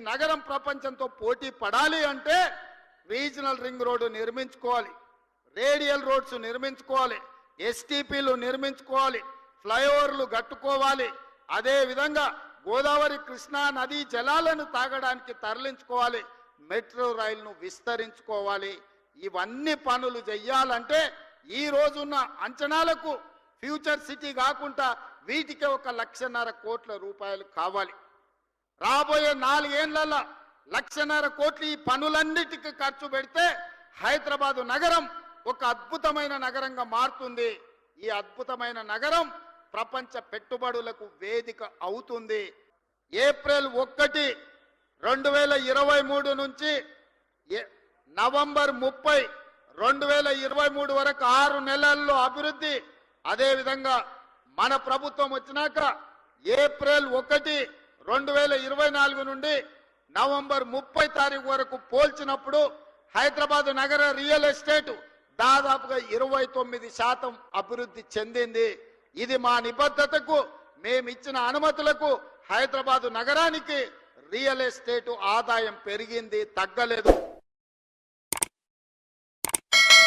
నగరం ప్రపంచంతో పోటీ పడాలి అంటే రీజనల్ రింగ్ రోడ్డు నిర్మించుకోవాలి. రేడియల్ రోడ్స్ నిర్మించుకోవాలి. ఎస్టీపీలు నిర్మించుకోవాలి. ఫ్లైఓవర్లు కట్టుకోవాలి. అదేవిధంగా గోదావరి కృష్ణా నదీ జలాలను తాగడానికి తరలించుకోవాలి. మెట్రో రైలును విస్తరించుకోవాలి. ఇవన్నీ పనులు చెయ్యాలంటే ఈ రోజున్న అంచనాలకు ఫ్యూచర్ సిటీ కాకుండా వీటికి ఒక లక్షన్నర కోట్ల రూపాయలు కావాలి. రాబోయే నాలుగేళ్ళలో లక్షన్నర కోట్లు ఈ పనులన్నిటికీ ఖర్చు పెడితే హైదరాబాదు నగరం ఒక అద్భుతమైన నగరంగా మారుతుంది. ఈ అద్భుతమైన నగరం ప్రపంచ పెట్టుబడులకు వేదిక అవుతుంది. ఏప్రిల్ ఒకటి రెండు వేల ఇరవై మూడు నుంచి నవంబర్ ముప్పై రెండు వేల ఇరవై మూడు వరకు ఆరు నెలల్లో అభివృద్ధి. అదేవిధంగా మన ప్రభుత్వం వచ్చినాక ఏప్రిల్ ఒకటి రెండు వేల ఇరవై నాలుగు నుండి నవంబర్ ముప్పై తారీఖు వరకు పోల్చినప్పుడు హైదరాబాద్ నగర రియల్ ఎస్టేట్ దాదాపుగా ఇరవై తొమ్మిది శాతం అభివృద్ధి చెందింది. ఇది మా నిబద్ధతకు మేమిచ్చిన అనుమతులకు హైదరాబాదు నగరానికి రియల్ ఎస్టేటు ఆదాయం పెరిగింది తగ్గలేదు.